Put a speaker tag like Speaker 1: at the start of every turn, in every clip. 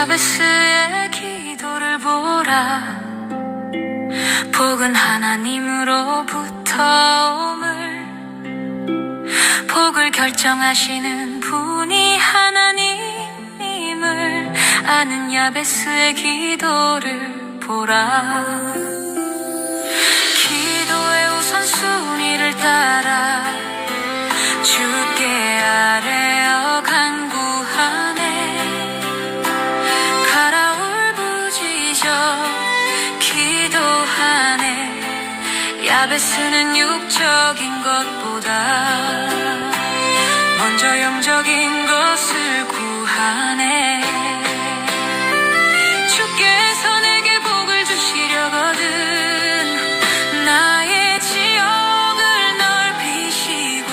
Speaker 1: 야베스의 기도를 보라. 복은 하나님으로부터 옴을. 복을 결정하시는 분이 하나님임을 아는 야베스의 기도를 보라. 기도의 우선순위를 따라 주께 아뢰 야베스는 육적인 것보다 먼저 영적인 것을 구하네. 주께서 내게 복을 주시려거든 나의 지역을 넓히시고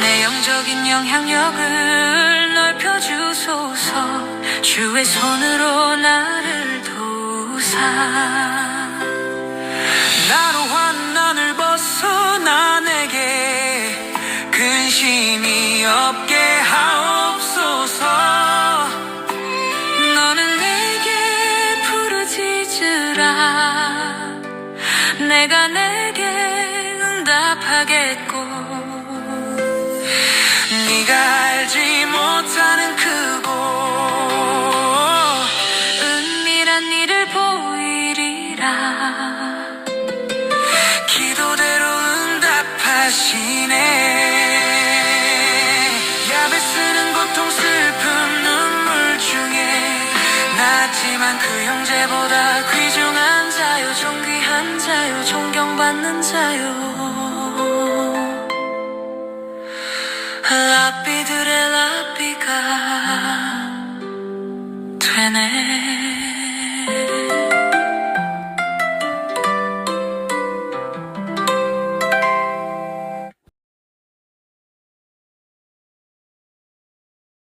Speaker 1: 내 영적인 영향력을 넓혀주소서. 주의 손으로 나를 도우사
Speaker 2: 나로 환난을 벗어나 내게 근심이 없게 하옵소서.
Speaker 1: 너는 내게 부르짖으라. 내가 내게 응답하겠고
Speaker 2: 하지만 그 형제보다 귀중한 자유 존귀한 자유 존경받는 자유 라삐들의 라삐가 되네.